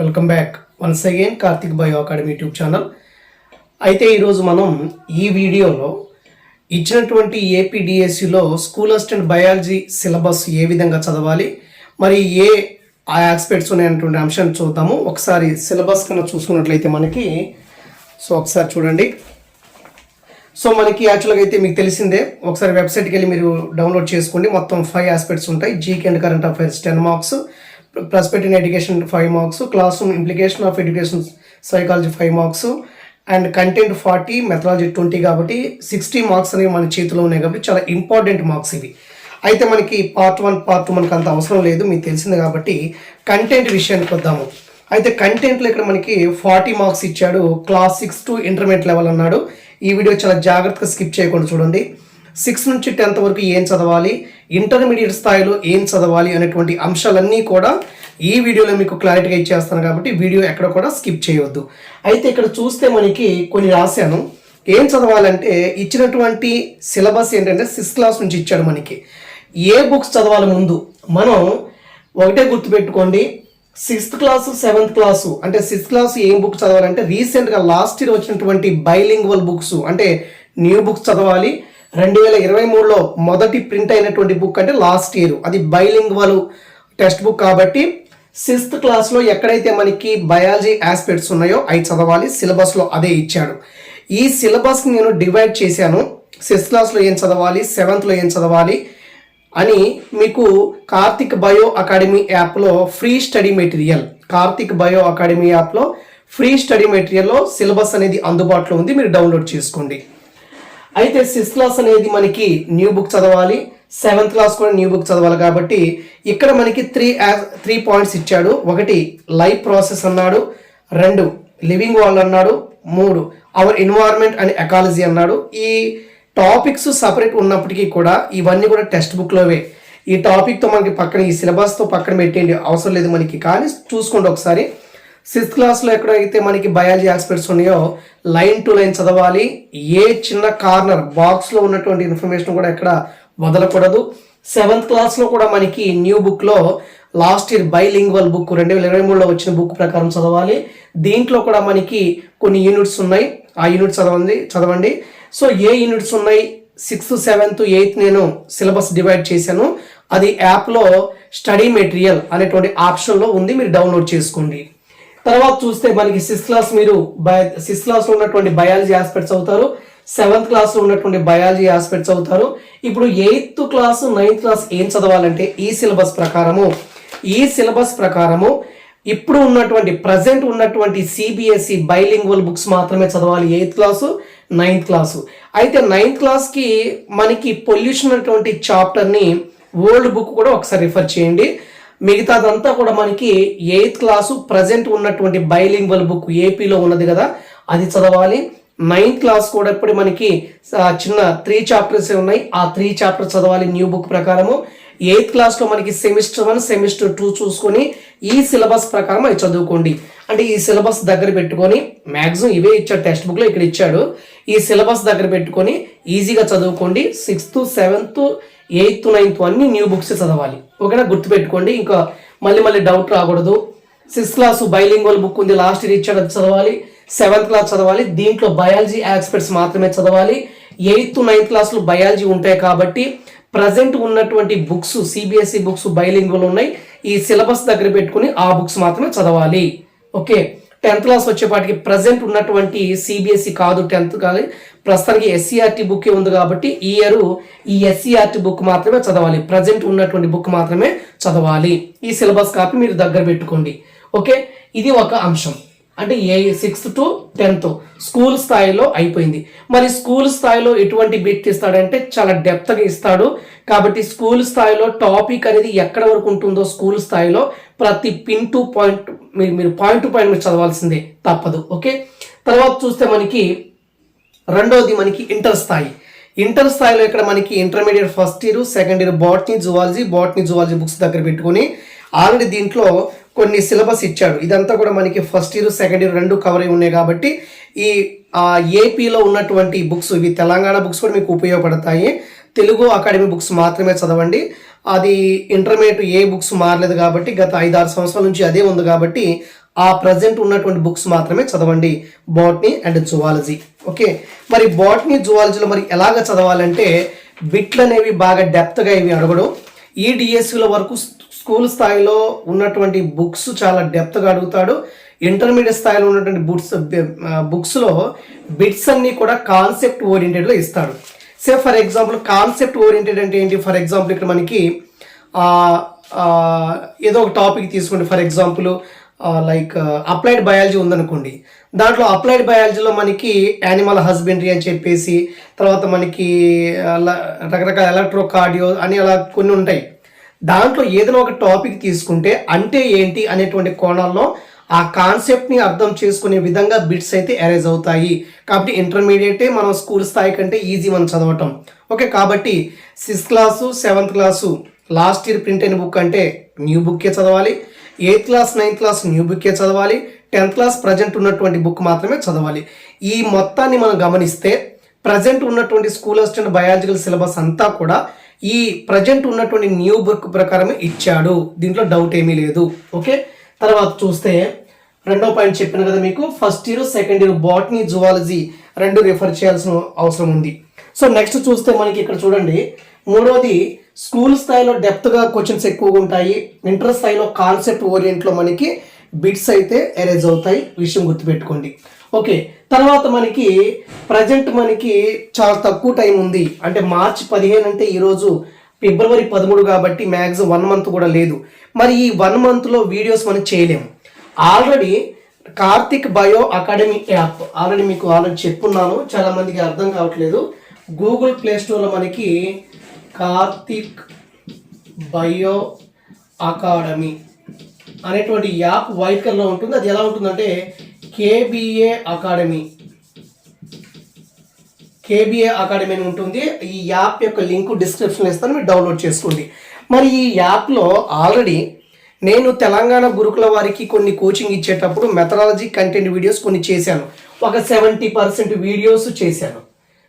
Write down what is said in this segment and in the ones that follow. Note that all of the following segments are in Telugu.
Welcome back once again Karthik bio academy YouTube channel అయితే ఈరోజు మనం ఈ వీడియోలో ఇచ్చినటువంటి ఏపీడిఎస్సిలో స్కూల్ అసిస్టెంట్ బయాలజీ సిలబస్ ఏ విధంగా చదవాలి మరి ఏ ఆ ఆస్పెక్ట్స్ ఉన్నాయన్నటువంటి అంశాన్ని చూద్దాము. ఒకసారి సిలబస్ కన్నా చూసుకున్నట్లయితే మనకి సో ఒకసారి చూడండి. సో మనకి యాక్చువల్గా అయితే మీకు తెలిసిందే ఒకసారి వెబ్సైట్కి వెళ్ళి మీరు డౌన్లోడ్ చేసుకోండి. మొత్తం ఫైవ్ ఆస్పెక్ట్స్ ఉంటాయి. GK and current affairs ten marks prospect in education five marks classroom implication of education psychology five marks and content forty methodology twenty కాబట్టి సిక్స్టీ మార్క్స్ అనేవి మన చేతిలో ఉన్నాయి కాబట్టి చాలా ఇంపార్టెంట్ మార్క్స్ ఇవి. అయితే మనకి పార్ట్ వన్ పార్ట్ టూ మనకు అంత అవసరం లేదు మీకు తెలిసింది కాబట్టి కంటెంట్ విషయానికి వద్దాము. అయితే కంటెంట్లో ఇక్కడ మనకి ఫార్టీ మార్క్స్ ఇచ్చాడు class six to intermediate level అన్నాడు. ఈ వీడియో చాలా జాగ్రత్తగా స్కిప్ చేయకుండా చూడండి. సిక్స్ నుంచి టెన్త్ వరకు ఏం చదవాలి? ఇంటర్మీడియట్ స్థాయిలో ఏం చదవాలి అనేటువంటి అంశాలన్నీ కూడా ఈ వీడియోలో మీకు క్లారిటీగా ఇచ్చేస్తాను కాబట్టి వీడియో ఎక్కడ కూడా స్కిప్ చేయవద్దు అయితే ఇక్కడ చూస్తే మనకి కొన్ని రాశాను. ఏం చదవాలంటే ఇచ్చినటువంటి సిలబస్ ఏంటంటే సిక్స్త్ క్లాస్ నుంచి ఇచ్చాడు మనకి. ఏ బుక్స్ చదవాలి ముందు? మనం ఒకటే గుర్తుపెట్టుకోండి. సిక్స్త్ క్లాసు సెవెంత్ క్లాసు అంటే సిక్స్త్ క్లాస్ ఏం బుక్ చదవాలంటే రీసెంట్గా లాస్ట్ ఇయర్ వచ్చినటువంటి బైలింగ్వల్ బుక్స్ అంటే న్యూ బుక్స్ చదవాలి. రెండు వేల ఇరవై మూడులో మొదటి ప్రింట్ అయినటువంటి బుక్ అంటే లాస్ట్ ఇయర్ అది బైలింగ్వల్ టెక్స్ట్ బుక్ కాబట్టి సిక్స్త్ క్లాస్లో ఎక్కడైతే మనకి బయాలజీ ఆస్పెక్ట్స్ ఉన్నాయో అవి చదవాలి సిలబస్లో అదే ఇచ్చాడు. ఈ సిలబస్ని నేను డివైడ్ చేశాను. సిక్స్త్ క్లాస్లో ఏం చదవాలి సెవెంత్లో ఏం చదవాలి అని మీకు కార్తిక్ బయో అకాడమీ యాప్లో free study material Karthik bio academy యాప్లో ఫ్రీ స్టడీ మెటీరియల్లో సిలబస్ అనేది అందుబాటులో ఉంది. మీరు డౌన్లోడ్ చేసుకోండి. అయితే సిక్స్త్ క్లాస్ అనేది మనకి న్యూ బుక్ చదవాలి. సెవెంత్ క్లాస్ కూడా న్యూ బుక్ చదవాలి కాబట్టి ఇక్కడ మనకి త్రీ త్రీ పాయింట్స్ ఇచ్చాడు. ఒకటి లైఫ్ ప్రాసెస్ అన్నాడు. రెండు లివింగ్ వాల్ అన్నాడు. మూడు అవర్ ఎన్వైర్న్మెంట్ అండ్ ఎకాలజీ అన్నాడు. ఈ టాపిక్స్ సపరేట్ ఉన్నప్పటికీ కూడా ఇవన్నీ కూడా టెక్స్ట్ బుక్లోవే ఈ టాపిక్తో మనకి పక్కన ఈ సిలబస్తో పక్కన పెట్టేయండి. అవసరం లేదు మనకి. కానీ చూసుకోండి ఒకసారి. సిక్స్త్ క్లాస్లో ఎక్కడైతే మనకి బయాలజీ ఆస్పెక్ట్స్ ఉన్నాయో లైన్ టు లైన్ చదవాలి. ఏ చిన్న కార్నర్ బాక్స్లో ఉన్నటువంటి ఇన్ఫర్మేషన్ కూడా ఎక్కడ వదలకూడదు. సెవెంత్ క్లాస్లో కూడా మనకి న్యూ బుక్లో లాస్ట్ ఇయర్ బైలింగ్వల్ బుక్ రెండు వేల ఇరవై మూడులో వచ్చిన బుక్ ప్రకారం చదవాలి. దీంట్లో కూడా మనకి కొన్ని యూనిట్స్ ఉన్నాయి. ఆ యూనిట్స్ చదవండి చదవండి. సో ఏ యూనిట్స్ ఉన్నాయి? సిక్స్త్ సెవెంత్ ఎయిత్ నేను సిలబస్ డివైడ్ చేశాను. అది యాప్లో స్టడీ మెటీరియల్ అనేటువంటి ఆప్షన్లో ఉంది. మీరు డౌన్లోడ్ చేసుకోండి. తర్వాత చూస్తే మనకి సిక్స్త్ క్లాస్ మీరు బయ సిక్స్త్ క్లాస్లో ఉన్నటువంటి బయాలజీ ఆస్పెక్ట్స్ అవుతారు. సెవెంత్ క్లాస్లో ఉన్నటువంటి బయాలజీ ఆస్పెక్ట్స్ అవుతారు. ఇప్పుడు ఎయిత్ క్లాస్ నైన్త్ క్లాస్ ఏం చదవాలంటే ఈ సిలబస్ ప్రకారము. ఈ సిలబస్ ప్రకారము ఇప్పుడు ఉన్నటువంటి ప్రజెంట్ ఉన్నటువంటి సిబిఎస్ఈ బైలింగ్వల్ బుక్స్ మాత్రమే చదవాలి ఎయిత్ క్లాసు నైన్త్ క్లాసు. అయితే నైన్త్ క్లాస్కి మనకి పొల్యూషన్ అటువంటి చాప్టర్ని ఓల్డ్ బుక్ కూడా ఒకసారి రిఫర్ చేయండి. మిగతాదంతా కూడా మనకి ఎయిత్ క్లాసు ప్రజెంట్ ఉన్నటువంటి బైలింగ్వల్ బుక్ ఏపీలో ఉన్నది కదా అది చదవాలి. నైన్త్ క్లాస్ కూడా ఇప్పుడు మనకి చిన్న త్రీ చాప్టర్స్ ఉన్నాయి ఆ త్రీ చాప్టర్ చదవాలి న్యూ బుక్ ప్రకారము. ఎయిత్ క్లాస్లో మనకి సెమిస్టర్ వన్ సెమిస్టర్ టూ చూసుకొని ఈ సిలబస్ ప్రకారం అవి చదువుకోండి. అంటే ఈ సిలబస్ దగ్గర పెట్టుకొని మ్యాక్సిమం ఇవే ఇచ్చాడు టెక్స్ట్ బుక్లో ఇక్కడ ఇచ్చాడు. ఈ సిలబస్ దగ్గర పెట్టుకొని ఈజీగా చదువుకోండి. సిక్స్త్ సెవెంత్ ఎయిత్ నైన్త్ అన్ని న్యూ బుక్స్ చదవాలి. ఓకేనా గుర్తుపెట్టుకోండి ఇంకా మళ్ళీ మళ్ళీ డౌట్ రాకూడదు. సిక్స్త్ క్లాస్ బైలింగ్వల్ బుక్ ఉంది లాస్ట్ ఇయర్ ఇచ్చాడు అది చదవాలి. సెవెంత్ క్లాస్ చదవాలి దీంట్లో బయాలజీ ఆస్పెక్ట్స్ మాత్రమే చదవాలి. ఎయిత్ నైన్త్ క్లాస్లో బయాలజీ ఉంటాయి కాబట్టి ప్రజెంట్ ఉన్నటువంటి బుక్స్ సిబిఎస్ఈ బుక్స్ బైలింగ్వల్ ఉన్నాయి. ఈ సిలబస్ దగ్గర పెట్టుకుని ఆ బుక్స్ మాత్రమే చదవాలి. ఓకే? టెన్త్ క్లాస్ వచ్చేపాటికి ప్రజెంట్ ఉన్నటువంటి సిబిఎస్ఈ కాదు టెన్త్ కాదు ప్రస్తుతానికి ఎస్సీఆర్టీ బుక్ ఉంది కాబట్టి ఈ ఇయర్ ఈ ఎస్సీఆర్టీ బుక్ మాత్రమే చదవాలి. ప్రజెంట్ ఉన్నటువంటి బుక్ మాత్రమే చదవాలి. ఈ సిలబస్ కాపీ మీరు దగ్గర పెట్టుకోండి. ఓకే ఇది ఒక అంశం. అంటే ఏ సిక్స్త్ టు టెన్త్ స్కూల్ స్థాయిలో అయిపోయింది. మరి స్కూల్ స్థాయిలో ఎటువంటి బిట్ ఇస్తాడంటే చాలా డెప్త్గా ఇస్తాడు. కాబట్టి స్కూల్ స్థాయిలో టాపిక్ అనేది ఎక్కడ వరకు ఉంటుందో స్కూల్ స్థాయిలో ప్రతి పిన్ టు పాయింట్ మీరు మీరు పాయింట్ టు పాయింట్ మీరు చదవాల్సిందే. తప్పదు. ఓకే తర్వాత చూస్తే మనకి రెండోది మనకి ఇంటర్ స్థాయి. ఇంటర్ స్థాయిలో ఇక్కడ మనకి intermediate first year second year botany zoology botany zoology books దగ్గర పెట్టుకొని ఆల్రెడీ దీంట్లో కొన్ని సిలబస్ ఇచ్చాడు. ఇదంతా కూడా మనకి ఫస్ట్ ఇయర్ సెకండ్ ఇయర్ రెండు కవర్ అయి ఉన్నాయి కాబట్టి ఈ ఏపీలో ఉన్నటువంటి బుక్స్ ఇవి తెలంగాణ బుక్స్ కూడా మీకు ఉపయోగపడతాయి. తెలుగు అకాడమీ బుక్స్ మాత్రమే చదవండి. అది ఇంటర్మీడియట్ ఏ బుక్స్ మారలేదు కాబట్టి గత ఐదారు సంవత్సరాల నుంచి అదే ఉంది కాబట్టి ఆ ప్రజెంట్ ఉన్నటువంటి బుక్స్ మాత్రమే చదవండి. బాట్నీ అండ్ జువాలజీ ఓకే మరి బాట్నీ జువాలజీలో మరి ఎలాగ చదవాలంటే బిట్లు అనేవి బాగా డెప్త్గా ఇవి అడగడం. ఈ వరకు స్కూల్ స్థాయిలో ఉన్నటువంటి బుక్స్ చాలా డెప్త్గా అడుగుతాడు. ఇంటర్మీడియట్ స్థాయిలో ఉన్నటువంటి బుక్స్ బుక్స్లో బిట్స్ అన్నీ కూడా కాన్సెప్ట్ ఓరియంటెడ్లో ఇస్తాడు. Say for example concept oriented అంటే ఏంటి? ఫర్ ఎగ్జాంపుల్ ఇక్కడ మనకి ఏదో ఒక టాపిక్ తీసుకోండి for example like applied biology ఉందనుకోండి. దాంట్లో అప్లైడ్ బయాలజీలో మనకి యానిమల్ హస్బెండరీ అని చెప్పేసి తర్వాత మనకి అలా రకరకాల ఎలక్ట్రో కార్డియో అని అలా కొన్ని ఉంటాయి. దాంట్లో ఏదైనా ఒక టాపిక్ తీసుకుంటే అంటే ఏంటి అనేటువంటి కోణాల్లో ఆ కాన్సెప్ట్ని అర్థం చేసుకునే విధంగా బిట్స్ అయితే అరేజ్ అవుతాయి. కాబట్టి ఇంటర్మీడియటే మనం స్కూల్ స్థాయి కంటే ఈజీ మనం చదవటం. ఓకే కాబట్టి sixth class seventh class last year print అయిన బుక్ అంటే న్యూ బుక్కే చదవాలి. Eighth class ninth class new బుక్కే చదవాలి టెన్త్ క్లాస్ ప్రజెంట్ ఉన్నటువంటి బుక్ మాత్రమే చదవాలి. ఈ మొత్తాన్ని మనం గమనిస్తే ప్రజెంట్ ఉన్నటువంటి స్కూల్ అసిస్టెంట్ బయాలజికల్ సిలబస్ అంతా కూడా ఈ ప్రజెంట్ ఉన్నటువంటి న్యూ బుక్ ప్రకారమే ఇచ్చాడు. దీంట్లో డౌట్ ఏమీ లేదు. ఓకే? తర్వాత చూస్తే రెండో పాయింట్ చెప్పాను కదా మీకు. First year second year botany zoology రెండు రిఫర్ చేయాల్సిన అవసరం ఉంది. సో నెక్స్ట్ చూస్తే మనకి ఇక్కడ చూడండి. మూడోది స్కూల్ స్థాయిలో డెప్త్గా క్వశ్చన్స్ ఎక్కువగా ఉంటాయి. ఇంటర్ స్థాయిలో కాన్సెప్ట్ ఓరియంట్లో మనకి బిట్స్ అయితే అరేంజ్ అవుతాయి. విషయం గుర్తుపెట్టుకోండి. ఓకే తర్వాత మనకి ప్రజెంట్ మనకి చాలా తక్కువ టైం ఉంది. అంటే మార్చి పదిహేను అంటే ఈరోజు ఫిబ్రవరి పదమూడు కాబట్టి మ్యాక్సిమం వన్ మంత్ కూడా లేదు. మరి ఈ వన్ మంత్లో వీడియోస్ మనం చేయలేము. Already Karthik bio academy app already మీకు ఆల్రెడీ చెప్పున్నాను. చాలా మందికి అర్థం కావట్లేదు. గూగుల్ ప్లే స్టోర్లో మనకి కార్తిక్ బయో అకాడమీ అనేటువంటి యాప్ వైట్ కలర్లో ఉంటుంది. అది ఎలా ఉంటుందంటే కేబిఏ అకాడమీ. కేబిఏ అకాడమీ అని ఉంటుంది. ఈ యాప్ యొక్క లింక్ డిస్క్రిప్షన్లో ఇస్తాను మీరు డౌన్లోడ్ చేసుకోండి. మరి ఈ యాప్లో ఆల్రెడీ నేను తెలంగాణ గురుకుల వారికి కొన్ని కోచింగ్ ఇచ్చేటప్పుడు మెథడాలజీ కంటెంట్ వీడియోస్ కొన్ని చేశాను. ఒక సెవెంటీ పర్సెంట్ వీడియోస్ చేశాను.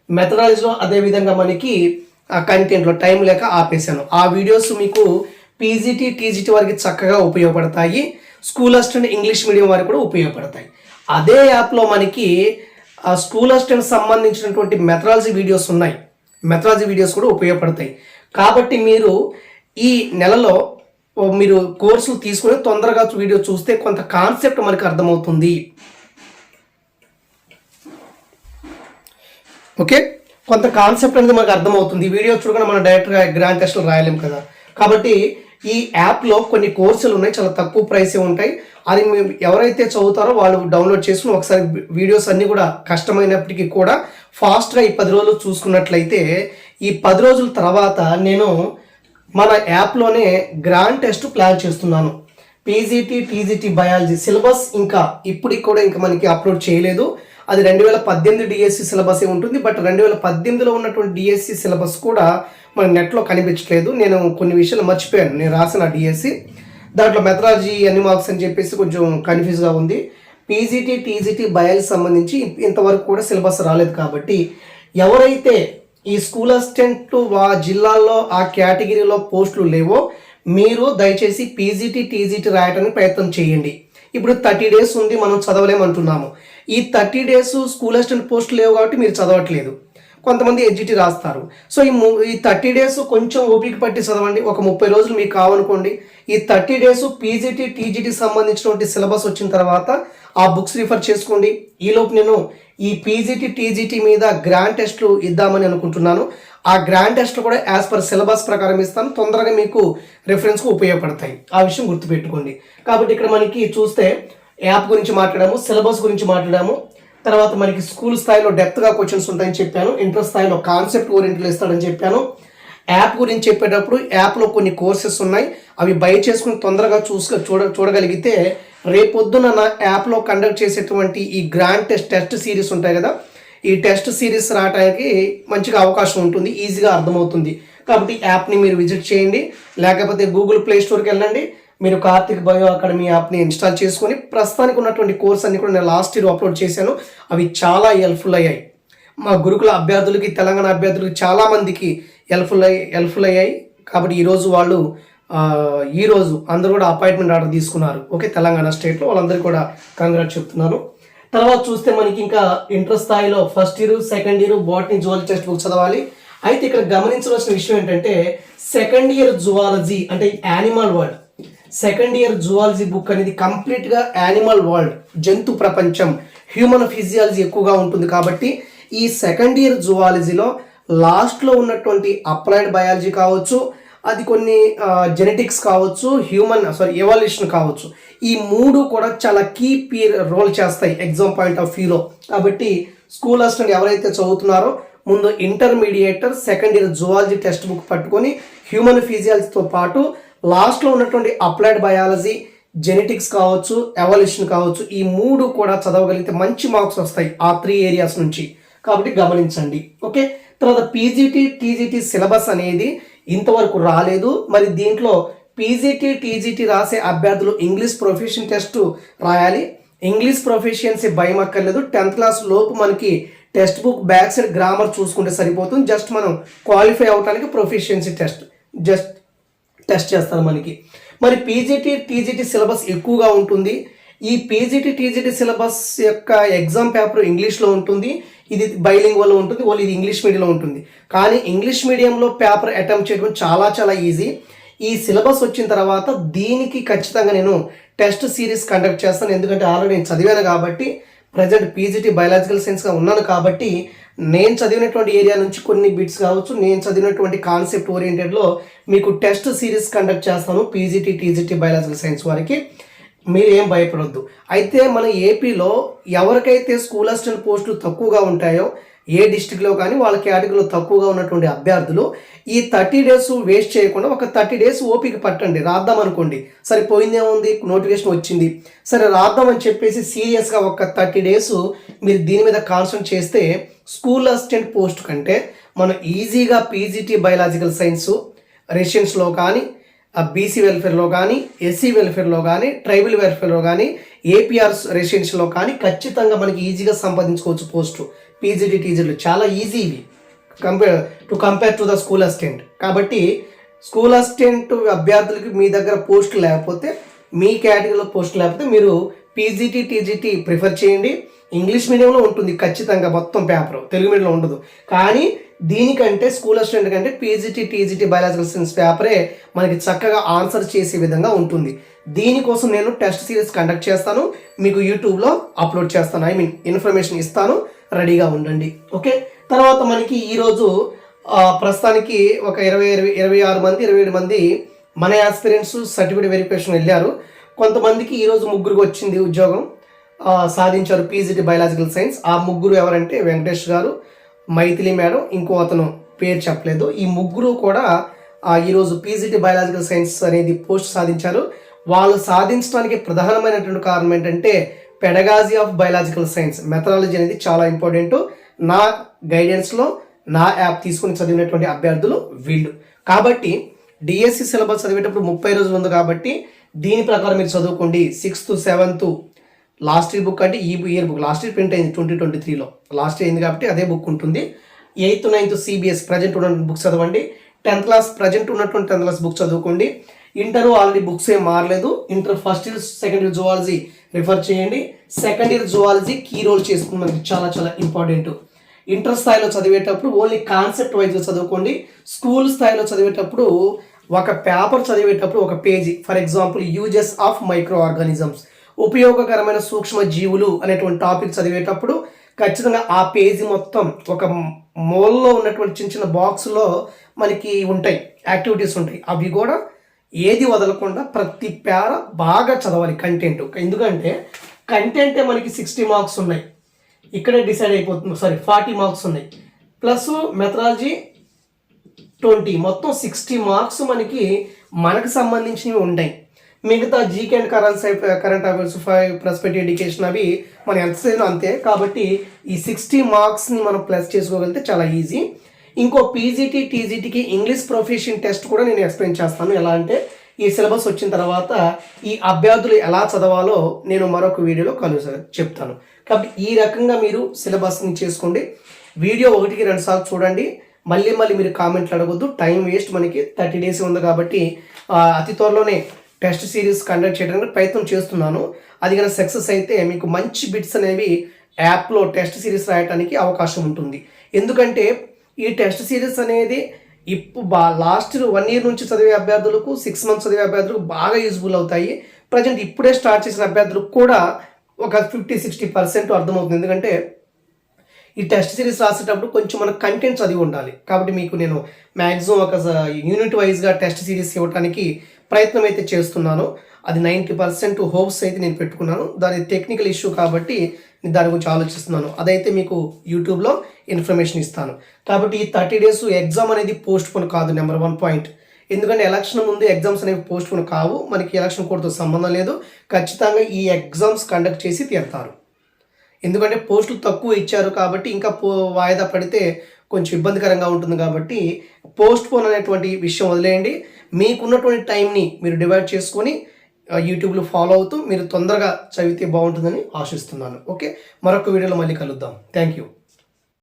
మెథడాలజీలో అదేవిధంగా మనకి కంటెంట్లో టైం లేక ఆపేశాను. ఆ వీడియోస్ మీకు పీజీటీ టీజీటీ వారికి చక్కగా ఉపయోగపడతాయి. స్కూల్ అసిస్టెంట్ ఇంగ్లీష్ మీడియం వారికి కూడా ఉపయోగపడతాయి. అదే యాప్లో మనకి స్కూల్ అసిస్టెంట్ సంబంధించినటువంటి మెథడాలజీ వీడియోస్ ఉన్నాయి. మెథడాలజీ వీడియోస్ కూడా ఉపయోగపడతాయి. కాబట్టి మీరు ఈ నెలలో మీరు కోర్సులు తీసుకుని తొందరగా వీడియో చూస్తే కొంత కాన్సెప్ట్ మనకు అర్థమవుతుంది. ఓకే? కొంత కాన్సెప్ట్ అనేది మనకు అర్థమవుతుంది. ఈ వీడియో చూడగానే మనం డైరెక్ట్గా గ్రాండ్ టెస్ట్లు రాయలేం కదా. కాబట్టి ఈ యాప్లో కొన్ని కోర్సులు ఉన్నాయి. చాలా తక్కువ ప్రైసే ఉంటాయి. అది మేము ఎవరైతే చదువుతారో వాళ్ళు డౌన్లోడ్ చేసుకుని ఒకసారి వీడియోస్ అన్నీ కూడా కష్టమైనప్పటికీ కూడా ఫాస్ట్గా ఈ పది రోజులు చూసుకున్నట్లయితే ఈ పది రోజుల తర్వాత నేను మన యాప్లోనే గ్రాండ్ టెస్ట్ ప్లాన్ చేస్తున్నాను. పీజీటీ టీజీటీ బయాలజీ సిలబస్ ఇంకా ఇప్పటికి కూడా ఇంకా మనకి అప్లోడ్ చేయలేదు. అది రెండు వేల పద్దెనిమిది డిఎస్సి సిలబసే ఉంటుంది బట్ రెండు వేల పద్దెనిమిదిలో ఉన్నటువంటి డిఎస్సి సిలబస్ కూడా మన నెట్లో కనిపించట్లేదు. నేను కొన్ని విషయాలు మర్చిపోయాను. నేను రాసిన డిఎస్సి దాంట్లో మెథడాలజీ అన్ని మార్క్స్ అని చెప్పేసి కొంచెం కన్ఫ్యూజ్గా ఉంది. పీజీటీ టీజీటీ బయాలజీ సంబంధించి ఇంతవరకు కూడా సిలబస్ రాలేదు కాబట్టి ఎవరైతే ఈ స్కూల్ అసిస్టెంట్ ఆ జిల్లాల్లో ఆ కేటగిరీలో పోస్టులు లేవో మీరు దయచేసి పీజీటీ టీజీటీ రాయడానికి ప్రయత్నం చేయండి. ఇప్పుడు థర్టీ డేస్ ఉంది మనం చదవలేమంటున్నాము. ఈ థర్టీ డేస్ స్కూల్ అసిస్టెంట్ పోస్టులు లేవు కాబట్టి మీరు చదవట్లేదు. కొంతమంది ఎడ్జిటీ రాస్తారు. సో ఈ ఈ థర్టీ డేస్ కొంచెం ఓపిక పట్టి చదవండి. ఒక ముప్పై రోజులు మీకు కావనుకోండి. ఈ థర్టీ డేస్ పీజీటీ టీజీటీ సంబంధించినటువంటి సిలబస్ వచ్చిన తర్వాత ఆ బుక్స్ రిఫర్ చేసుకోండి. ఈలోపు నేను ఈ పీజీటీ టీజీటీ మీద గ్రాండ్ టెస్ట్లు ఇద్దామని అనుకుంటున్నాను. ఆ గ్రాండ్ టెస్ట్లు కూడా యాజ్ పర్ సిలబస్ ప్రకారం ఇస్తాను. తొందరగా మీకు రెఫరెన్స్కు ఉపయోగపడతాయి. ఆ విషయం గుర్తుపెట్టుకోండి. కాబట్టి ఇక్కడ మనకి చూస్తే యాప్ గురించి మాట్లాడాము సిలబస్ గురించి మాట్లాడాము. తర్వాత మనకి స్కూల్ స్థాయిలో డెప్త్గా క్వశ్చన్స్ ఉంటాయని చెప్పాను ఇంటర్ స్థాయిలో కాన్సెప్ట్ ఓరియంటెడ్ ఇస్తాడని చెప్పాను. యాప్ గురించి చెప్పేటప్పుడు యాప్లో కొన్ని కోర్సెస్ ఉన్నాయి అవి బై చేసుకుని తొందరగా చూసుక చూడ చూడగలిగితే రేపొద్దున నా యాప్లో కండక్ట్ చేసేటువంటి ఈ గ్రాండ్ టెస్ట్ టెస్ట్ సిరీస్ ఉంటాయి కదా ఈ టెస్ట్ సిరీస్ రావడానికి మంచిగా అవకాశం ఉంటుంది ఈజీగా అర్థమవుతుంది. కాబట్టి యాప్ని మీరు విజిట్ చేయండి లేకపోతే గూగుల్ ప్లే స్టోర్కి వెళ్ళండి మీరు కార్తిక్ బయో అకాడమీ యాప్ని ఇన్స్టాల్ చేసుకొని ప్రస్తుతానికి ఉన్నటువంటి కోర్స్ అన్ని కూడా నేను లాస్ట్ ఇయర్ అప్లోడ్ చేశాను. అవి చాలా హెల్ప్ఫుల్ అయ్యాయి. మా గురుకుల అభ్యర్థులకి తెలంగాణ అభ్యర్థులకి చాలామందికి హెల్ప్ఫుల్ అయ్యి హెల్ప్ఫుల్ అయ్యాయి. కాబట్టి ఈరోజు వాళ్ళు ఈరోజు ఈ రోజు అందరూ కూడా అపాయింట్మెంట్ ఆర్డర్ తీసుకున్నారు. ఓకే తెలంగాణ స్టేట్లో వాళ్ళందరూ కూడా కంగ్రాట్ చెప్తున్నాను తర్వాత చూస్తే మనకి ఇంకా ఇంటర్ స్థాయిలో first year second year botany zoology text book చదవాలి. అయితే ఇక్కడ గమనించవలసిన విషయం ఏంటంటే సెకండ్ ఇయర్ జువాలజీ అంటే animal world second year zoology book అనేది కంప్లీట్గా యానిమల్ వరల్డ్ జంతు ప్రపంచం హ్యూమన్ ఫిజియాలజీ ఎక్కువగా ఉంటుంది కాబట్టి ఈ సెకండ్ ఇయర్ జువాలజీలో లాస్ట్లో ఉన్నటువంటి అప్లైడ్ బయాలజీ కావచ్చు అది కొన్ని జెనెటిక్స్ కావచ్చు హ్యూమన్ సారీ ఎవల్యూషన్ కావచ్చు. ఈ మూడు కూడా చాలా కీ పీర్ రోల్ చేస్తాయి ఎగ్జామ్ పాయింట్ ఆఫ్ వ్యూలో కాబట్టి స్కూల్ అసిస్టెంట్ ఎవరైతే చదువుతున్నారో ముందు intermediate second year zoology text book పట్టుకొని హ్యూమన్ ఫిజియాలజీతో పాటు లాస్ట్లో ఉన్నటువంటి అప్లైడ్ బయాలజీ జెనెటిక్స్ కావచ్చు ఎవల్యూషన్ కావచ్చు ఈ మూడు కూడా చదవగలిగితే మంచి మార్క్స్ వస్తాయి ఆ త్రీ ఏరియాస్ నుంచి. కాబట్టి గమనించండి. ఓకే? తర్వాత పీజీటీ టీజీటీ సిలబస్ అనేది ఇంతవరకు రాలేదు. మరి దీంట్లో పీజీటీ టీజీటీ రాసే అభ్యర్థులు ఇంగ్లీష్ ప్రొఫెషన్ టెస్ట్ రాయాలి. ఇంగ్లీష్ ప్రొఫెషియన్సీ భయం అక్కర్లేదు. టెన్త్ క్లాస్ లోపు మనకి text book back side grammar చూసుకుంటే సరిపోతుంది. జస్ట్ మనం క్వాలిఫై అవడానికి ప్రొఫెషియన్సీ టెస్ట్. జస్ట్ టెస్ట్ చేస్తారు మనకి. మరి పీజీటీ టీజీటీ సిలబస్ ఎక్కువగా ఉంటుంది. ఈ పీజీటీ టీజీటీ సిలబస్ యొక్క ఎగ్జామ్ పేపర్ ఇంగ్లీష్లో ఉంటుంది. ఇది బైలింగ్ వల్ల ఉంటుంది. వాళ్ళు ఇది ఇంగ్లీష్ మీడియంలో ఉంటుంది. కానీ ఇంగ్లీష్ మీడియంలో పేపర్ అటెంప్ట్ చేయడం చాలా చాలా ఈజీ. ఈ సిలబస్ వచ్చిన తర్వాత దీనికి ఖచ్చితంగా నేను టెస్ట్ సిరీస్ కండక్ట్ చేస్తాను. ఎందుకంటే ఆల్రెడీ నేను చదివాను కాబట్టి ప్రజెంట్ పీజీటీ బయాలజికల్ సైన్స్గా ఉన్నాను కాబట్టి నేను చదివినటువంటి ఏరియా నుంచి కొన్ని బిట్స్ కావచ్చు నేను చదివినటువంటి కాన్సెప్ట్ ఓరియంటెడ్లో మీకు టెస్ట్ సిరీస్ కండక్ట్ చేస్తాను పీజీటీ టీజీటీ బయాలజికల్ సైన్స్ వారికి. మీరు ఏం భయపడొద్దు. అయితే మన ఏపీలో ఎవరికైతే స్కూల్ అసిస్టెంట్ పోస్టులు తక్కువగా ఉంటాయో ఏ డిస్టిక్లో కానీ వాళ్ళ కేటగిరీలో తక్కువగా ఉన్నటువంటి అభ్యర్థులు ఈ థర్టీ డేస్ వేస్ట్ చేయకుండా ఒక థర్టీ డేస్ ఓపిక పట్టండి. రాద్దాం అనుకోండి. సరే పోయిందేముంది? నోటిఫికేషన్ వచ్చింది. సరే రాద్దాం అని చెప్పేసి సీరియస్గా ఒక థర్టీ డేస్ మీరు దీని మీద కాన్సన్ట్రేట్ చేస్తే స్కూల్ అసిస్టెంట్ పోస్ట్ కంటే మనం ఈజీగా పీజీటీ బయలాజికల్ సైన్స్ రెసిడెన్స్లో కానీ బీసీ వెల్ఫేర్లో కానీ ఎస్సీ వెల్ఫేర్లో కానీ ట్రైబల్ వెల్ఫేర్లో కానీ ఏపీఆర్ రెసిడెన్షియల్లో కానీ ఖచ్చితంగా మనకి ఈజీగా సంపాదించుకోవచ్చు పోస్టు పీజీటీ టీజీలు చాలా ఈజీ ఇవి. Compare to compare to the school assistant కాబట్టి స్కూల్ అసిస్టెంట్ అభ్యర్థులకి మీ దగ్గర పోస్ట్ లేకపోతే మీ కేటగిరీలో పోస్ట్ లేకపోతే మీరు పీజీటీ టీజీటీ ప్రిఫర్ చేయండి. ఇంగ్లీష్ మీడియంలో ఉంటుంది ఖచ్చితంగా మొత్తం పేపర్ తెలుగు మీడియంలో ఉండదు. కానీ దీనికంటే స్కూల్ అసిస్టెంట్ కంటే పీజీటీ టీజీటీ బయాలజికల్ సైన్స్ పేపరే మనకి చక్కగా ఆన్సర్ చేసే విధంగా ఉంటుంది. దీనికోసం నేను టెస్ట్ సిరీస్ కండక్ట్ చేస్తాను. మీకు యూట్యూబ్లో అప్లోడ్ చేస్తాను. ఐ మీన్ ఇన్ఫర్మేషన్ ఇస్తాను. రెడీగా ఉండండి. ఓకే? తర్వాత మనకి ఈరోజు ప్రస్తుతానికి ఒక ఇరవై ఇరవై ఇరవై ఆరు మంది ఇరవై ఏడు మంది మన యాస్పిరెంట్స్ సర్టిఫికేట్ వెరిఫికేషన్ వెళ్ళారు. కొంతమందికి ఈరోజు ముగ్గురికి వచ్చింది ఉద్యోగం. సాధించారు పీజీటీ బయాలజికల్ సైన్స్. ఆ ముగ్గురు ఎవరంటే వెంకటేష్ గారు మైథిలి మేడం ఇంకో అతను పేరు చెప్పలేదు. ఈ ముగ్గురు కూడా ఆ, ఈరోజు పీజీటీ బయాలజికల్ సైన్స్ అనేది పోస్ట్ సాధించారు. వాళ్ళు సాధించడానికి ప్రధానమైనటువంటి కారణం ఏంటంటే pedagogy of biological science. Methodology అనేది చాలా ఇంపార్టెంట్. నా గైడెన్స్లో నా యాప్ తీసుకుని చదివినటువంటి అభ్యర్థులు వీళ్ళు. కాబట్టి డిఎస్సి సిలబస్ చదివేటప్పుడు ముప్పై రోజులు ఉంది కాబట్టి దీని ప్రకారం మీరు చదువుకోండి. Sixth seventh last year book అంటే ఈ year book last year print అయింది ట్వంటీ ట్వంటీ త్రీలో లాస్ట్ ఇయర్ అయింది కాబట్టి అదే బుక్ ఉంటుంది. ఎయిత్ నైన్త్ సిబిఎస్ ప్రజెంట్ ఉన్న బుక్స్ చదవండి. టెన్త్ క్లాస్ ప్రజెంట్ ఉన్నటువంటి టెన్త్ క్లాస్ బుక్ చదువుకోండి. ఇంటర్ ఆల్రెడీ బుక్స్ ఏం మారలేదు. Inter first year second year zoology refer చేయండి. Second year zoology key role చేసుకుని మనకి. చాలా చాలా ఇంపార్టెంట్ ఇంటర్ స్థాయిలో చదివేటప్పుడు ఓన్లీ కాన్సెప్ట్ వైజ్గా చదువుకోండి. స్కూల్ స్థాయిలో చదివేటప్పుడు ఒక పేపర్ చదివేటప్పుడు ఒక page for example uses of micro organisms ఉపయోగకరమైన సూక్ష్మ జీవులు అనేటువంటి టాపిక్ చదివేటప్పుడు ఖచ్చితంగా ఆ పేజీ మొత్తం ఒక మూలలో ఉన్నటువంటి చిన్న చిన్న బాక్స్లో మనకి ఉంటాయి యాక్టివిటీస్ ఉంటాయి. అవి కూడా ఏది వదలకుండా ప్రతి పేర బాగా చదవాలి కంటెంట్ ఎందుకంటే కంటెంటే మనకి సిక్స్టీ మార్క్స్ ఉన్నాయి. ఇక్కడే డిసైడ్ అయిపోతుంది. సారీ ఫార్టీ మార్క్స్ ఉన్నాయి. ప్లస్ మెథడాలజీ ట్వంటీ మొత్తం సిక్స్టీ మార్క్స్ మనకి మనకు సంబంధించినవి ఉంటాయి. మిగతా GK and current current affairs five పెట్టి ఎడ్యుకేషన్ అవి మనం ఎంత చదివినా అంతే. కాబట్టి ఈ సిక్స్టీ మార్క్స్ని మనం ప్లస్ చేసుకోగలిగితే చాలా ఈజీ ఇంకో పీజీటీ టీజీటీకి ఇంగ్లీష్ ప్రొఫెషన్ టెస్ట్ కూడా నేను ఎక్స్ప్లెయిన్ చేస్తాను. ఎలా అంటే ఈ సిలబస్ వచ్చిన తర్వాత ఈ అభ్యర్థులు ఎలా చదవాలో నేను మరొక వీడియోలో కలు చెప్తాను. కాబట్టి ఈ రకంగా మీరు సిలబస్ని చేసుకోండి. వీడియో ఒకటికి రెండు సార్లు చూడండి. మళ్ళీ మళ్ళీ మీరు కామెంట్లు అడగొద్దు. టైం వేస్ట్ మనకి థర్టీ డేస్ ఉంది కాబట్టి ఆ, అతి త్వరలోనే టెస్ట్ సిరీస్ కండక్ట్ చేయడానికి ప్రయత్నం చేస్తున్నాను. అది కనుక సక్సెస్ అయితే మీకు మంచి బిట్స్ అనేవి యాప్లో టెస్ట్ సిరీస్ రాయడానికి అవకాశం ఉంటుంది. ఎందుకంటే ఈ టెస్ట్ సిరీస్ అనేది ఇప్పుడు బా లాస్ట్ వన్ ఇయర్ నుంచి చదివే అభ్యర్థులకు సిక్స్ మంత్స్ చదివే అభ్యర్థులకు బాగా యూజ్ఫుల్ అవుతాయి. ప్రజెంట్ ఇప్పుడే స్టార్ట్ చేసిన అభ్యర్థులకు కూడా ఒక ఫిఫ్టీ సిక్స్టీ పర్సెంట్ అర్థమవుతుంది. ఎందుకంటే ఈ టెస్ట్ సిరీస్ రాసేటప్పుడు కొంచెం మన కంటెంట్ చదివి ఉండాలి. కాబట్టి మీకు నేను మ్యాక్సిమం ఒక యూనిట్ వైజ్గా టెస్ట్ సిరీస్ ఇవ్వడానికి ప్రయత్నం అయితే చేస్తున్నాను. అది నైంటీ పర్సెంట్ హోప్స్ అయితే నేను పెట్టుకున్నాను. దాని టెక్నికల్ ఇష్యూ కాబట్టి నేను దాని గురించి ఆలోచిస్తున్నాను. అదైతే మీకు యూట్యూబ్లో ఇన్ఫర్మేషన్ ఇస్తాను. కాబట్టి ఈ థర్టీ డేస్ ఎగ్జామ్ అనేది పోస్ట్ పోన్ కాదు నెంబర్ వన్ పాయింట్. ఎందుకంటే ఎలక్షన్ ముందు ఎగ్జామ్స్ అనేవి పోస్ట్ పోన్ కావు. మనకి ఎలక్షన్ కోర్టుతో సంబంధం లేదు. ఖచ్చితంగా ఈ ఎగ్జామ్స్ కండక్ట్ చేసి తీరుతారు. ఎందుకంటే పోస్టులు తక్కువ ఇచ్చారు కాబట్టి ఇంకా పో వాయిదా పడితే కొంచెం ఇబ్బందికరంగా ఉంటుంది కాబట్టి పోస్ట్ పోన్ అనేటువంటి విషయం వదిలేయండి. మీకున్నటువంటి టైంని మీరు డివైడ్ చేసుకొని యూట్యూబ్లో ఫాలో అవుతూ మీరు తొందరగా చదివితే బాగుంటుందని ఆశిస్తున్నాను. ఓకే మరొక వీడియోలో మళ్ళీ కలుద్దాం. Thank you